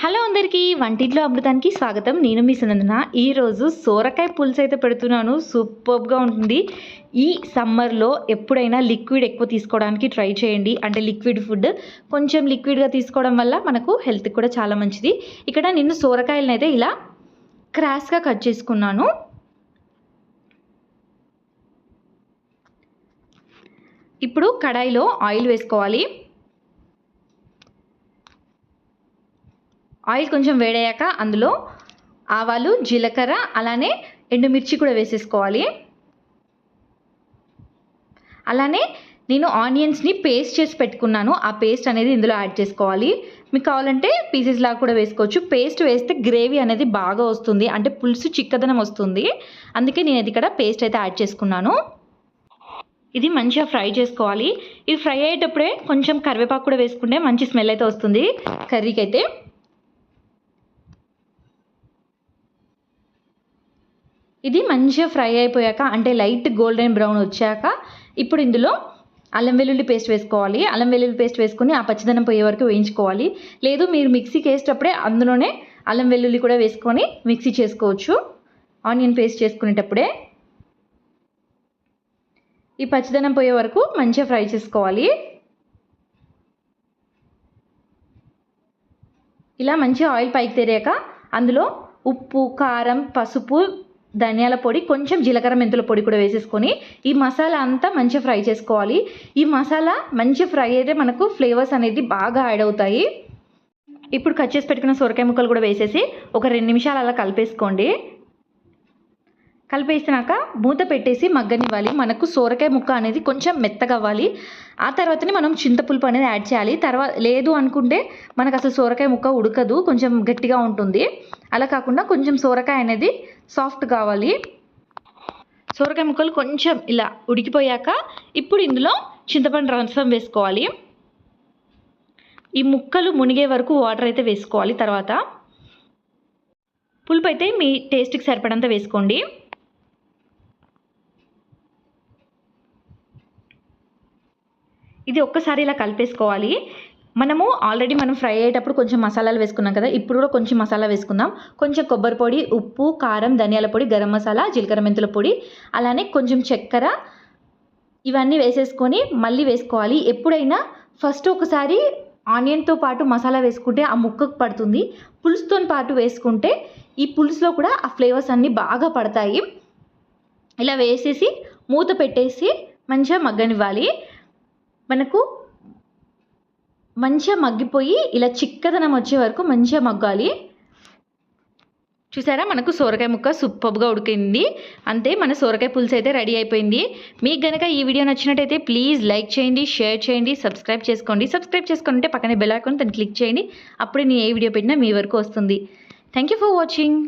Hello అందరికీ వంటింట్లో అమృతానికి స్వాగతం. నేను మీ సునందన. ఈరోజు సోరకాయ పులుసు అయితే పెడుతున్నాను. సూపర్గా ఉంటుంది. ఈ సమ్మర్లో ఎప్పుడైనా లిక్విడ్ ఎక్కువ తీసుకోవడానికి ట్రై చేయండి. అంటే లిక్విడ్ ఫుడ్. కొంచెం లిక్విడ్గా తీసుకోవడం వల్ల మనకు హెల్త్కి కూడా చాలా మంచిది. ఇక్కడ నేను సోరకాయలను అయితే ఇలా క్రాస్గా కట్ చేసుకున్నాను. ఇప్పుడు కడాయిలో ఆయిల్ వేసుకోవాలి. ఆయిల్ కొంచెం వేడయ్యాక అందులో ఆవాలు జీలకర్ర అలానే ఎండుమిర్చి కూడా వేసేసుకోవాలి. అలానే నేను ఆనియన్స్ని పేస్ట్ చేసి పెట్టుకున్నాను. ఆ పేస్ట్ అనేది ఇందులో యాడ్ చేసుకోవాలి. మీకు కావాలంటే పీసెస్ లాగా కూడా వేసుకోవచ్చు. పేస్ట్ వేస్తే గ్రేవీ అనేది బాగా వస్తుంది. అంటే పులుసు చిక్కదనం వస్తుంది. అందుకే నేను ఇది ఇక్కడ పేస్ట్ అయితే యాడ్ చేసుకున్నాను. ఇది మంచిగా ఫ్రై చేసుకోవాలి. ఇది ఫ్రై అయ్యేటప్పుడే కొంచెం కరివేపాకు కూడా వేసుకుంటే మంచి స్మెల్ అయితే వస్తుంది. కర్రీకి అయితే ఇది మంచిగా ఫ్రై అయిపోయాక అంటే లైట్ గోల్డెన్ బ్రౌన్ వచ్చాక ఇప్పుడు ఇందులో అల్లం వెల్లుల్లి పేస్ట్ వేసుకోవాలి. అల్లం వెల్లుల్లి పేస్ట్ వేసుకొని ఆ పచ్చిదనం పోయే వరకు వేయించుకోవాలి. లేదు మీరు మిక్సీకి వేసేటప్పుడే అందులోనే అల్లం వెల్లుల్లి కూడా వేసుకొని మిక్సీ చేసుకోవచ్చు. ఆనియన్ పేస్ట్ చేసుకునేటప్పుడే. ఈ పచ్చిదనం పోయే వరకు మంచిగా ఫ్రై చేసుకోవాలి. ఇలా మంచిగా ఆయిల్ పైకి తెరాక అందులో ఉప్పు కారం పసుపు ధనియాల పొడి కొంచెం జీలకర్ర మెంతుల పొడి కూడా వేసేసుకొని ఈ మసాలా అంతా మంచిగా ఫ్రై చేసుకోవాలి. ఈ మసాలా మంచిగా ఫ్రై అయితే మనకు ఫ్లేవర్స్ అనేది బాగా యాడ్ అవుతాయి. ఇప్పుడు కట్ చేసి పెట్టుకున్న సొరకాయ ముక్కలు కూడా వేసేసి ఒక రెండు నిమిషాలు అలా కలిపేసుకోండి. కలిపేసినాక మూత పెట్టేసి మగ్గనివ్వాలి. మనకు సోరకాయ ముక్క అనేది కొంచెం మెత్తగా అవ్వాలి. ఆ తర్వాతనే మనం చింతపులుపు అనేది యాడ్ చేయాలి. తర్వాత లేదు అనుకుంటే మనకు అసలు సోరకాయ ముక్క ఉడకదు. కొంచెం గట్టిగా ఉంటుంది. అలా కాకుండా కొంచెం సోరకాయ అనేది సాఫ్ట్ కావాలి. సోరకాయ ముక్కలు కొంచెం ఇలా ఉడికిపోయాక ఇప్పుడు ఇందులో చింతపండు రసం వేసుకోవాలి. ఈ ముక్కలు మునిగే వరకు వాటర్ అయితే వేసుకోవాలి. తర్వాత పులుపు అయితే మీ టేస్ట్కి సరిపడంత వేసుకోండి. ఇది ఒక్కసారి ఇలా కలిపేసుకోవాలి. మనము ఆల్రెడీ మనం ఫ్రై అయ్యేటప్పుడు కొంచెం మసాలాలు వేసుకున్నాం కదా ఇప్పుడు కూడా కొంచెం మసాలా వేసుకుందాం. కొంచెం కొబ్బరి పొడి ఉప్పు కారం ధనియాల పొడి గరం మసాలా జీలకర్ర మెంతుల పొడి అలానే కొంచెం చక్కెర ఇవన్నీ వేసేసుకొని మళ్ళీ వేసుకోవాలి. ఎప్పుడైనా ఫస్ట్ ఒకసారి ఆనియన్తో పాటు మసాలా వేసుకుంటే ఆ ముక్కకు పడుతుంది. పులుసుతో పాటు వేసుకుంటే ఈ పులుసులో కూడా ఆ ఫ్లేవర్స్ అన్నీ బాగా పడతాయి. ఇలా వేసేసి మూత పెట్టేసి మంచిగా మగ్గనివ్వాలి. మనకు మంచిగా మగ్గిపోయి ఇలా చిక్కదనం వచ్చే వరకు మంచిగా మగ్గాలి. చూసారా? మనకు సోరకాయ ముక్క సూపర్గా ఉడికింది. అంతే మన సోరకాయ పులుసు అయితే రెడీ అయిపోయింది. మీకు గనక ఈ వీడియో నచ్చినట్టయితే ప్లీజ్ లైక్ చేయండి షేర్ చేయండి సబ్స్క్రైబ్ చేసుకోండి. సబ్స్క్రైబ్ చేసుకుంటే పక్కనే బెల్ ఐకాన్ దాన్ని క్లిక్ చేయండి. అప్పుడే నేను ఏ వీడియో పెట్టినా మీ వరకు వస్తుంది. Thank you for watching.